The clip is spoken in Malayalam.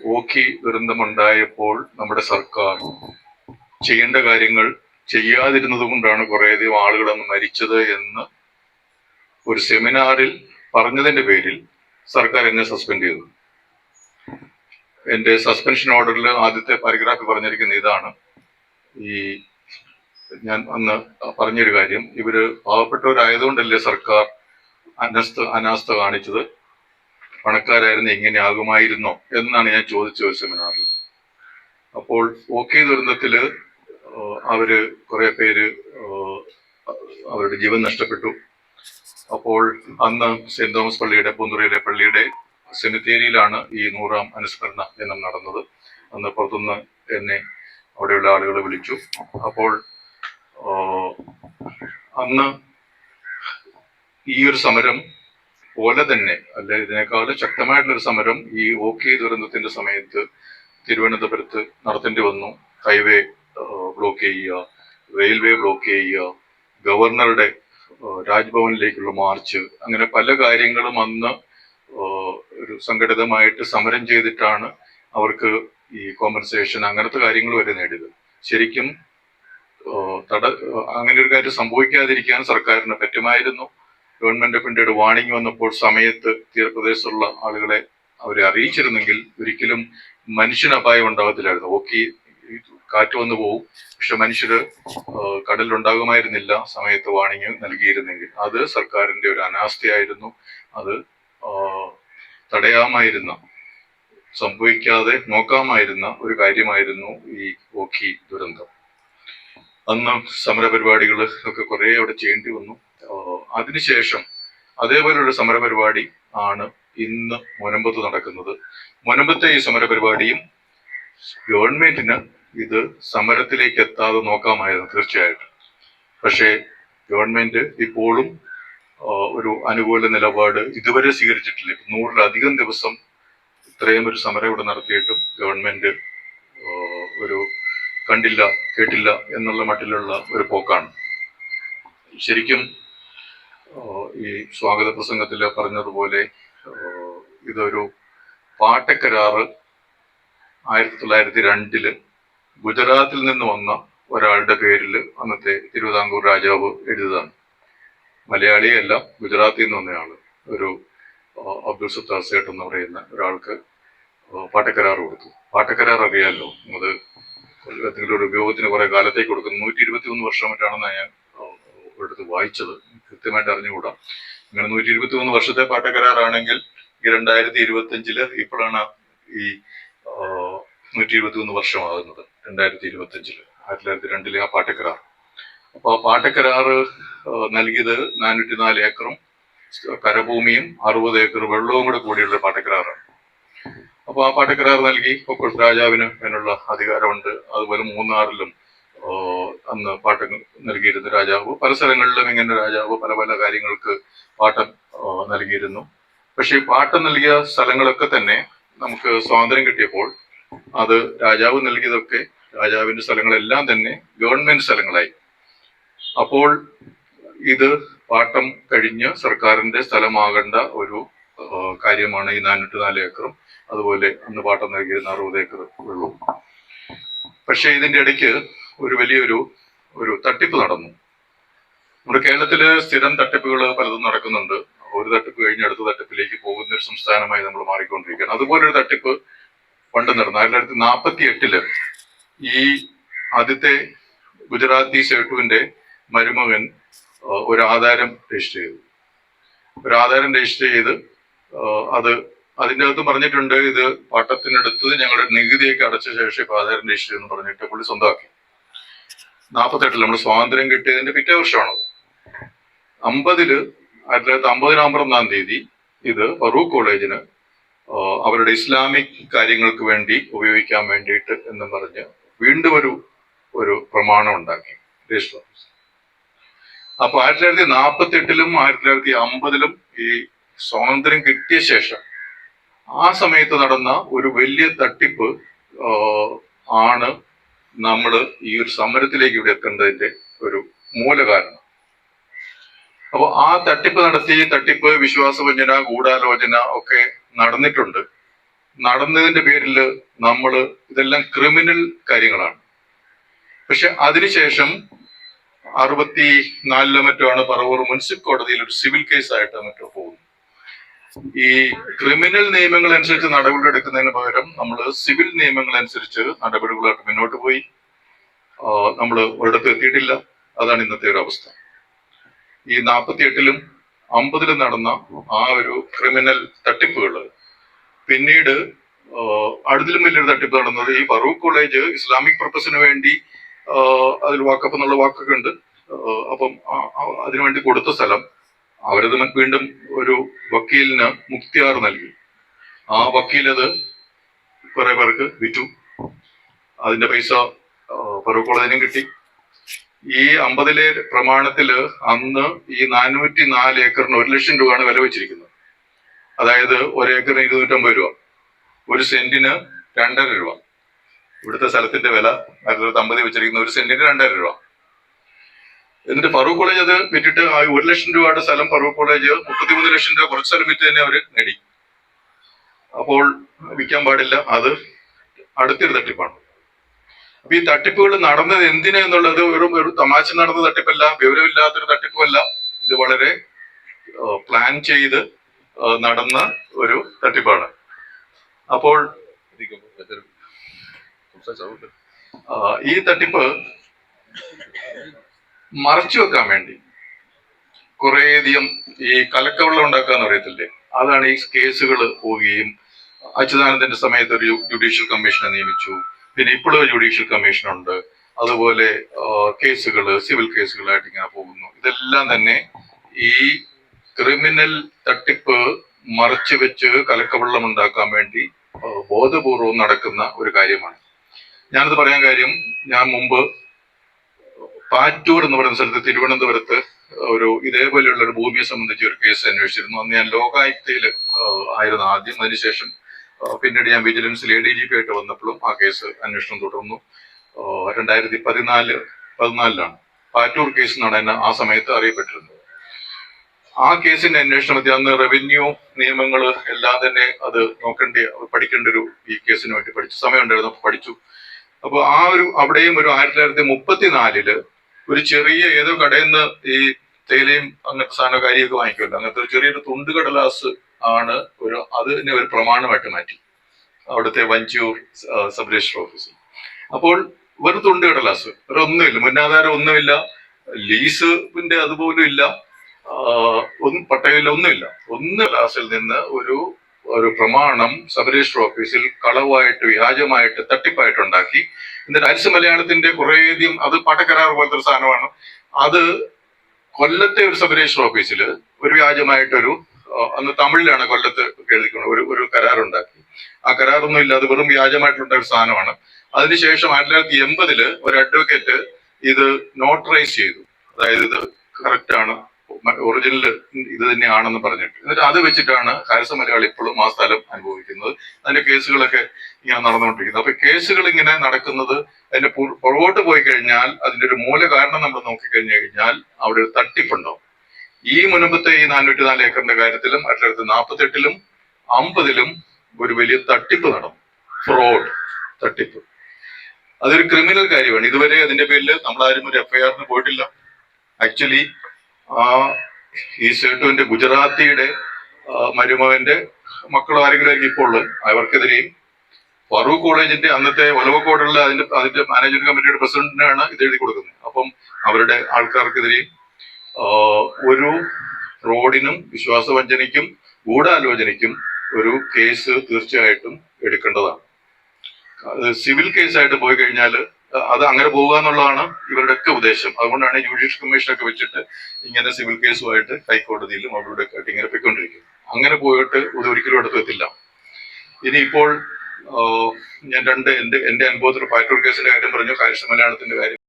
ഓഖി ദുരന്തമുണ്ടായപ്പോൾ നമ്മുടെ സർക്കാർ ചെയ്യേണ്ട കാര്യങ്ങൾ ചെയ്യാതിരുന്നത് കൊണ്ടാണ് കുറേയധികം ആളുകൾ അന്ന് മരിച്ചത് എന്ന് ഒരു സെമിനാറിൽ പറഞ്ഞതിന്റെ പേരിൽ സർക്കാർ എന്നെ സസ്പെൻഡ് ചെയ്തു. എന്റെ സസ്പെൻഷൻ ഓർഡറിൽ ആദ്യത്തെ പാരഗ്രാഫ് പറഞ്ഞിരിക്കുന്ന ഇതാണ്. ഈ ഞാൻ അന്ന് പറഞ്ഞൊരു കാര്യം. ഇവർ പാവപ്പെട്ടവരായതുകൊണ്ടല്ലേ സർക്കാർ അനസ്ഥ അനാസ്ഥ കാണിച്ചത്? പണക്കാരായിരുന്നു എങ്ങനെ ആകുമായിരുന്നോ എന്നാണ് ഞാൻ ചോദിച്ചത് സെമിനാറിൽ. അപ്പോൾ ഓക്കെ ദുരന്തത്തിൽ അവർ കുറെ പേര് അവരുടെ ജീവൻ നഷ്ടപ്പെട്ടു. അപ്പോൾ അന്ന് സെന്റ് തോമസ് പള്ളിയുടെ പൂന്തുറയിലെ പള്ളിയുടെ സെമിത്തേരിയിലാണ് ഈ നൂറാം അനുസ്മരണ ദിനം നടന്നത്. അന്ന് പുറത്തുനിന്ന് എന്നെ അവിടെയുള്ള ആളുകൾ വിളിച്ചു. അപ്പോൾ അന്ന് ഈ ഒരു സമരം പോലെ തന്നെ അല്ലെ ഇതിനേക്കാൾ ശക്തമായിട്ടുള്ള ഒരു സമരം ഈ ഓക്കെ ദുരന്തത്തിന്റെ സമയത്ത് തിരുവനന്തപുരത്ത് നടത്തേണ്ടി വന്നു. ഹൈവേ ബ്ലോക്ക് ചെയ്യുക റെയിൽവേ ബ്ലോക്ക് ചെയ്യുക ഗവർണറുടെ രാജ്ഭവനിലേക്കുള്ള മാർച്ച് അങ്ങനെ പല കാര്യങ്ങളും അന്ന് ഒരു സംഘടിതമായിട്ട് സമരം ചെയ്തിട്ടാണ് അവർക്ക് ഈ കോമ്പൻസേഷൻ അങ്ങനത്തെ കാര്യങ്ങൾ വരെ നേടിയത്. ശരിക്കും തട അങ്ങനെ ഒരു കാര്യം സംഭവിക്കാതിരിക്കാൻ സർക്കാരിന് പറ്റുമായിരുന്നു. ഗവൺമെന്റ് ഓഫ് ഇന്ത്യയുടെ വാണിംഗ് വന്നപ്പോൾ സമയത്ത് തീരപ്രദേശത്തുള്ള ആളുകളെ അവരെ അറിയിച്ചിരുന്നെങ്കിൽ ഒരിക്കലും മനുഷ്യന് അപായം ഉണ്ടാകത്തില്ലായിരുന്നു. ഓക്കെ കാറ്റ് വന്നു പോകും പക്ഷെ മനുഷ്യര് കടലിലുണ്ടാകുമായിരുന്നില്ല സമയത്ത് വാണിംഗ് നൽകിയിരുന്നെങ്കിൽ. അത് സർക്കാരിന്റെ ഒരു അനാസ്ഥയായിരുന്നു. അത് തടയാമായിരുന്ന സംഭവിക്കാതെ നോക്കാമായിരുന്ന ഒരു കാര്യമായിരുന്നു ഈ ഓഖി ദുരന്തം. അന്ന് സമരപരിപാടികൾ ഒക്കെ കുറെ അവിടെ ചെയ്യേണ്ടി വന്നു. അതിനുശേഷം അതേപോലെയുള്ള സമരപരിപാടി ആണ് ഇന്ന് മുനമ്പത്ത് നടക്കുന്നത്. മുനമ്പത്തെ ഈ സമരപരിപാടിയും ഗവൺമെന്റിന് ഇത് സമരത്തിലേക്ക് എത്താതെ നോക്കാമായിരുന്നു തീർച്ചയായിട്ടും. പക്ഷേ ഗവൺമെന്റ് ഇപ്പോഴും ഒരു അനുകൂല നിലപാട് ഇതുവരെ സ്വീകരിച്ചിട്ടില്ല. നൂറിലധികം ദിവസം ഇത്രയും ഒരു സമരം ഇവിടെ നടത്തിയിട്ടും ഗവൺമെന്റ് ഒരു കണ്ടില്ല കേട്ടില്ല എന്നുള്ള മട്ടിലുള്ള ഒരു പോക്കാണ്. ശരിക്കും ഈ സ്വാഗത പ്രസംഗത്തിൽ പറഞ്ഞതുപോലെ ഇതൊരു പാട്ടക്കരാറ് ആയിരത്തി തൊള്ളായിരത്തി രണ്ടിൽ ഗുജറാത്തിൽ നിന്ന് വന്ന ഒരാളുടെ പേരിൽ അന്നത്തെ തിരുവിതാംകൂർ രാജാവ് എഴുതിയതാണ്. മലയാളിയല്ല ഗുജറാത്തിൽ നിന്ന് വന്നയാൾ ഒരു അബ്ദുൾ സത്താർ സേട്ട് എന്ന് പറയുന്ന ഒരാൾക്ക് പാട്ടക്കരാർ കൊടുത്തു. പാട്ടക്കരാർ അറിയാമല്ലോ അത് എന്തെങ്കിലും ഒരു ഉപയോഗത്തിന് കുറെ കാലത്തേക്ക് കൊടുക്കുന്നു. നൂറ്റി ഇരുപത്തി മൂന്ന് വർഷം മറ്റാണെന്ന് ഞാൻ എടുത്ത് വായിച്ചത്. കൃത്യമായിട്ട് അറിഞ്ഞുകൂടാ. അങ്ങനെ നൂറ്റി ഇരുപത്തി മൂന്ന് വർഷത്തെ പാട്ടക്കരാറാണെങ്കിൽ ഈ രണ്ടായിരത്തി ഇരുപത്തി അഞ്ചിൽ ഇപ്പോഴാണ് ഈ നൂറ്റി ഇരുപത്തി മൂന്ന് വർഷമാകുന്നത് രണ്ടായിരത്തി ഇരുപത്തി അഞ്ചിൽ ആയിരത്തി തൊള്ളായിരത്തി രണ്ടിലെ ആ പാട്ടക്കരാർ. അപ്പൊ ആ പാട്ടക്കരാറ് കരാർ നൽകിയത് നാനൂറ്റി നാല് ഏക്കറും കരഭൂമിയും അറുപത് ഏക്കർ വെള്ളവും കൂടെ കൂടിയുള്ള പാട്ടക്കരാറാണ്. അപ്പൊ ആ പാട്ടക്കരാർ നൽകി. കൊക്കോസ് രാജാവിന് അതിനുള്ള അധികാരമുണ്ട്. അതുപോലെ മൂന്നാറിലും അന്ന് പാട്ട് നൽകിയിരുന്ന രാജാവ്. പല സ്ഥലങ്ങളിലും ഇങ്ങനെ രാജാവ് പല പല കാര്യങ്ങൾക്ക് പാട്ടം നൽകിയിരുന്നു. പക്ഷെ പാട്ടം നൽകിയ സ്ഥലങ്ങളൊക്കെ തന്നെ നമുക്ക് സ്വാതന്ത്ര്യം കിട്ടിയപ്പോൾ അത് രാജാവ് നൽകിയതൊക്കെ രാജാവിന്റെ സ്ഥലങ്ങളെല്ലാം തന്നെ ഗവൺമെന്റ് സ്ഥലങ്ങളായി. അപ്പോൾ ഇത് പാട്ടം കഴിഞ്ഞ് സർക്കാരിന്റെ സ്ഥലമാകേണ്ട ഒരു കാര്യമാണ് ഈ നാനൂറ്റി നാല് ഏക്കറും. അതുപോലെ അന്ന് പാട്ടം നൽകിയിരുന്ന അറുപത് ഏക്കർ വെള്ളവും പക്ഷെ ഇതിന്റെ ഇടയ്ക്ക് ഒരു വലിയൊരു ഒരു തട്ടിപ്പ് നടന്നു. നമ്മുടെ കേരളത്തിൽ സ്ഥിരം തട്ടിപ്പുകൾ പലതും നടക്കുന്നുണ്ട്. ഒരു തട്ടിപ്പ് കഴിഞ്ഞ് അടുത്ത തട്ടിപ്പിലേക്ക് പോകുന്ന ഒരു സംസ്ഥാനമായി നമ്മൾ മാറിക്കൊണ്ടിരിക്കുകയാണ്. അതുപോലൊരു തട്ടിപ്പ് പണ്ട് നടന്നു. ആയിരത്തി തൊള്ളായിരത്തി നാൽപ്പത്തി എട്ടിൽ ഈ ആദ്യത്തെ ഗുജറാത്തി സേട്ടുവിന്റെ മരുമകൻ ഒരു ആധാരം രജിസ്റ്റർ ചെയ്തു. ഒരു ആധാരം രജിസ്റ്റർ ചെയ്ത് അത് അതിന്റെ അകത്ത് പറഞ്ഞിട്ടുണ്ട് ഇത് പട്ടത്തിനെടുത്ത് ഞങ്ങളുടെ നികുതിയൊക്കെ അടച്ച ശേഷം ആധാരം രജിസ്റ്റർ ചെയ്തെന്ന് പറഞ്ഞിട്ട് പുള്ളി സ്വന്തമാക്കി. നാൽപ്പത്തെട്ടിൽ നമ്മൾ സ്വാതന്ത്ര്യം കിട്ടിയതിന്റെ പിറ്റേ വർഷമാണത്. അമ്പതിൽ ആയിരത്തി തൊള്ളായിരത്തി അമ്പത് നവംബർ ഒന്നാം തീയതി ഇത് ഫറൂഖ് കോളേജിന് അവരുടെ ഇസ്ലാമിക് കാര്യങ്ങൾക്ക് വേണ്ടി ഉപയോഗിക്കാൻ വേണ്ടിയിട്ട് എന്ന് പറഞ്ഞ് വീണ്ടും ഒരു ഒരു പ്രമാണം ഉണ്ടാക്കി രജിസ്റ്റർ അപ്പൊ ആയിരത്തി തൊള്ളായിരത്തി നാൽപ്പത്തി എട്ടിലും ആയിരത്തി തൊള്ളായിരത്തി അമ്പതിലും ഈ സ്വാതന്ത്ര്യം കിട്ടിയ ശേഷം ആ സമയത്ത് നടന്ന ഒരു വലിയ തട്ടിപ്പ് ആണ് നമ്മൾ ഈ ഒരു സമരത്തിലേക്ക് ഇവിടെ എത്തേണ്ടതിന്റെ ഒരു മൂലകാരണം. അപ്പൊ ആ തട്ടിപ്പ് നടത്തി തട്ടിപ്പ് വിശ്വാസവഞ്ചന ഗൂഢാലോചന ഒക്കെ നടന്നിട്ടുണ്ട്. നടന്നതിന്റെ പേരിൽ നമ്മൾ ഇതെല്ലാം ക്രിമിനൽ കാര്യങ്ങളാണ്. പക്ഷെ അതിനുശേഷം അറുപത്തി നാലിലോ മറ്റോ ആണ് പറവൂർ മുനിസിപ്പൽ കോടതിയിൽ ഒരു സിവിൽ കേസായിട്ട് മറ്റോ പോകുന്നു ഈ ക്രിമിനൽ നിയമങ്ങൾ അനുസരിച്ച് നടപടികൾ എടുക്കുന്നതിന് പകരം നമ്മൾ സിവിൽ നിയമങ്ങൾ അനുസരിച്ച് നടപടികളായിട്ട് മുന്നോട്ട് പോയി. നമ്മൾ ഒരിടത്ത് എത്തിയിട്ടില്ല. അതാണ് ഇന്നത്തെ ഒരു അവസ്ഥ. ഈ നാൽപ്പത്തി എട്ടിലും അമ്പതിലും നടന്ന ആ ഒരു ക്രിമിനൽ തട്ടിപ്പുകൾ പിന്നീട് അടുത്തിലും വലിയൊരു തട്ടിപ്പ് നടന്നത് ഈ ഫറൂഖ് കോളേജ് ഇസ്ലാമിക് പർപ്പസിന് വേണ്ടി അതിൽ വാക്കപ്പ് എന്നുള്ള വാക്കൊക്കെ ഉണ്ട്. അപ്പം അതിനുവേണ്ടി കൊടുത്ത സ്ഥലം അവരത് വീണ്ടും ഒരു വക്കീലിന് മുക്തിയാർ നൽകി. ആ വക്കീലത് കുറെ പേർക്ക് വിറ്റു. അതിന്റെ പൈസ ഫറൂഖ് കോളേജിനും കിട്ടി. ഈ അമ്പതിലെ പ്രമാണത്തിൽ അന്ന് ഈ നാനൂറ്റി നാല് ഏക്കറിന് ഒരു ലക്ഷം രൂപയാണ് വില വെച്ചിരിക്കുന്നത്. അതായത് ഒരു ഏക്കറിന് ഇരുന്നൂറ്റമ്പത് രൂപ. ഒരു സെന്റിന് രണ്ടര രൂപ. ഇവിടുത്തെ സ്ഥലത്തിന്റെ വില ആയിരത്തി തൊള്ളായിരത്തി അമ്പതിൽ വെച്ചിരിക്കുന്ന ഒരു സെന്റിന് രണ്ടര രൂപ. എന്നിട്ട് ഫറൂഖ് കോളേജ് അത് വിറ്റിട്ട് ആ ഒരു ലക്ഷം രൂപയുടെ സ്ഥലം ഫറൂഖ് കോളേജ് മുപ്പത്തിമൂന്ന് ലക്ഷം രൂപ കുറച്ച് സ്ഥലം വിറ്റ് തന്നെ അവർ നേടി. അപ്പോൾ വിൽക്കാൻ പാടില്ല. അത് അടുത്തൊരു തട്ടിപ്പാണ്. അപ്പൊ ഈ തട്ടിപ്പുകൾ നടന്നത് എന്തിനാ എന്നുള്ളത് വെറും ഒരു തമാശ നടന്ന തട്ടിപ്പല്ല വിവരമില്ലാത്തൊരു തട്ടിപ്പല്ല ഇത് വളരെ പ്ലാൻ ചെയ്ത് നടന്ന ഒരു തട്ടിപ്പാണ്. അപ്പോൾ ഈ തട്ടിപ്പ് മറച്ചു വെക്കാൻ വേണ്ടി. കുറേയധികം ഈ കലക്കവെള്ളം ഉണ്ടാക്കാന്ന് അറിയത്തില്ലേ? അതാണ് ഈ കേസുകൾ പോവുകയും അച്യുതാനന്ദന്റെ സമയത്ത് ഒരു ജുഡീഷ്യൽ കമ്മീഷനെ നിയമിച്ചു. പിന്നെ ഇപ്പോഴും ജുഡീഷ്യൽ കമ്മീഷൻ ഉണ്ട്. അതുപോലെ കേസുകൾ സിവിൽ കേസുകളായിട്ട് ഇങ്ങനെ പോകുന്നു. ഇതെല്ലാം തന്നെ ഈ ക്രിമിനൽ തട്ടിപ്പ് മറച്ചു വെച്ച് കലക്കവെള്ളം ഉണ്ടാക്കാൻ വേണ്ടി ബോധപൂർവം നടക്കുന്ന ഒരു കാര്യമാണ്. ഞാനത് പറയാൻ കാര്യം ഞാൻ മുമ്പ് പാറ്റൂർ എന്ന് പറയുന്ന സ്ഥലത്ത് തിരുവനന്തപുരത്ത് ഒരു ഇതേപോലെയുള്ള ഒരു ഭൂമിയെ സംബന്ധിച്ച് ഒരു കേസ് അന്വേഷിച്ചിരുന്നു. അന്ന് ഞാൻ ലോകായുക്തയിൽ ആയിരുന്നു ആദ്യം. അതിനുശേഷം പിന്നീട് ഞാൻ വിജിലൻസിൽ എ ഡി ജി പി ആയിട്ട് വന്നപ്പോഴും ആ കേസ് അന്വേഷണം തുടർന്നു. രണ്ടായിരത്തി പതിനാല് പതിനാലിലാണ് പാറ്റൂർ കേസ് എന്നാണ് എന്നെ ആ സമയത്ത് അറിയപ്പെട്ടിരുന്നത്. ആ കേസിന്റെ അന്വേഷണത്തിൽ അന്ന് റവന്യൂ നിയമങ്ങൾ എല്ലാം തന്നെ അത് നോക്കേണ്ട പഠിക്കേണ്ട ഒരു ഈ കേസിന് വേണ്ടി പഠിച്ചു സമയം ഉണ്ടായിരുന്നു പഠിച്ചു. അപ്പോൾ ആ ഒരു അവിടെയും ഒരു ആയിരത്തി തൊള്ളായിരത്തി മുപ്പത്തിനാലിൽ ഒരു ചെറിയ ഏതോ കടയിൽ നിന്ന് ഈ തേയിലയും അങ്ങനത്തെ സാധനം കാര്യമൊക്കെ വാങ്ങിക്കുമല്ലോ. അങ്ങനത്തെ ഒരു ചെറിയൊരു തുണ്ട് കടലാസ് ആണ് ഒരു അതിനെ ഒരു പ്രമാണമായിട്ട് മാറ്റി. അവിടുത്തെ വഞ്ചൂർ സബ് രജിസ്റ്റർ ഓഫീസിൽ. അപ്പോൾ വെറും തുണ്ട് കടലാസ് വേറെ ഒന്നുമില്ല. മുന്നാധാരം ഒന്നുമില്ല. ലീസിന്റെ അതുപോലും ഇല്ല. ഒന്നും പട്ടയമില്ല ഒന്നുമില്ല. ഒന്ന് കടലാസിൽ നിന്ന് ഒരു ഒരു പ്രമാണം സബ് രജിസ്റ്റർ ഓഫീസിൽ കളവായിട്ട് വ്യാജമായിട്ട് തട്ടിപ്പായിട്ട് ഉണ്ടാക്കി എന്നിട്ട് അരിസ് മലയാളത്തിന്റെ കുറേയധികം അത് പാട്ടക്കരാർ പോലത്തെ ഒരു സാധനമാണ്. അത് കൊല്ലത്തെ ഒരു സബ് രജിസ്റ്റർ ഓഫീസിൽ ഒരു വ്യാജമായിട്ടൊരു അന്ന് തമിഴിലാണ് കൊല്ലത്ത് എഴുതിക്കുന്നത് ഒരു ഒരു കരാറുണ്ടാക്കി. ആ കരാറൊന്നും ഇല്ല അത് വെറും വ്യാജമായിട്ടുള്ള ഒരു സാധനമാണ്. അതിനുശേഷം ആയിരത്തി തൊള്ളായിരത്തി എൺപതിൽ ഒരു അഡ്വക്കേറ്റ് ഇത് നോട്ടറൈസ് ചെയ്തു. അതായത് ഇത് കറക്റ്റ് ആണ്. ഒറിജിനൽ ഇത് തന്നെയാണെന്ന് പറഞ്ഞിട്ട്. എന്നിട്ട് അത് വെച്ചിട്ടാണ് ഹാരിസ മലയാളി ഇപ്പോഴും ആ സ്ഥലം അനുഭവിക്കുന്നത്. അതിന്റെ കേസുകളൊക്കെ ഇങ്ങനെ നടന്നുകൊണ്ടിരിക്കുന്നത് അപ്പൊ കേസുകൾ ഇങ്ങനെ നടക്കുന്നത് അതിന്റെ പുറ- പുറകോട്ട് പോയി കഴിഞ്ഞാൽ അതിന്റെ ഒരു മൂല കാരണം നമ്മൾ നോക്കിക്കഴിഞ്ഞു കഴിഞ്ഞാൽ അവിടെ ഒരു തട്ടിപ്പുണ്ടാവും ഈ മുൻപത്തെ ഈ നാനൂറ്റി നാല് ഏക്കറിന്റെ കാര്യത്തിലും ആയിരത്തി തൊള്ളായിരത്തി നാൽപ്പത്തി എട്ടിലും അമ്പതിലും ഒരു വലിയ തട്ടിപ്പ് നടന്നു. ഫ്രോഡ് തട്ടിപ്പ്. അതൊരു ക്രിമിനൽ കാര്യമാണ്. ഇതുവരെ അതിന്റെ പേരിൽ നമ്മളാരും ഒരു എഫ്ഐആറിന് പോയിട്ടില്ല. ആക്ച്വലി ആ ഈ സേട്ടുവിന്റെ ഗുജറാത്തിയുടെ മരുമകന്റെ മക്കളോ ആരെങ്കിലും ആയിരിക്കും ഇപ്പോൾ ഉള്ളത്. അവർക്കെതിരെയും ഫറൂഖ് കോളേജിന്റെ അന്നത്തെ ഒലവക്കോടുള്ള അതിന്റെ അതിന്റെ മാനേജ്മെന്റ് കമ്മിറ്റിയുടെ പ്രസിഡന്റിനാണ് ഇത് എഴുതി കൊടുക്കുന്നത്. അപ്പം അവരുടെ ആൾക്കാർക്കെതിരെയും ഒരു റോഡിനും വിശ്വാസവഞ്ചനയ്ക്കും ഗൂഢാലോചനയ്ക്കും ഒരു കേസ് തീർച്ചയായിട്ടും എടുക്കേണ്ടതാണ്. സിവിൽ കേസായിട്ട് പോയി കഴിഞ്ഞാൽ അത് അങ്ങനെ പോകുക എന്നുള്ളതാണ് ഇവരുടെയൊക്കെ ഉദ്ദേശം. അതുകൊണ്ടാണ് ജുഡീഷ്യൽ കമ്മീഷനൊക്കെ വെച്ചിട്ട് ഇങ്ങനെ സിവിൽ കേസുമായിട്ട് ഹൈക്കോടതിയിലും അവരുടെ ആയിട്ട് ഇങ്ങനെ പോയിക്കൊണ്ടിരിക്കുന്നത് അങ്ങനെ പോയിട്ട് ഇത് ഒരിക്കലും അടുത്തെത്തില്ല ഇനിയിപ്പോൾ ഇപ്പോൾ ഞാൻ രണ്ട് എന്റെ എന്റെ അനുഭവത്തിൽ പാറ്റൂർ കേസിന്റെ കാര്യം പറഞ്ഞു കാര്യക്ഷ മലയാളത്തിന്റെ കാര്യം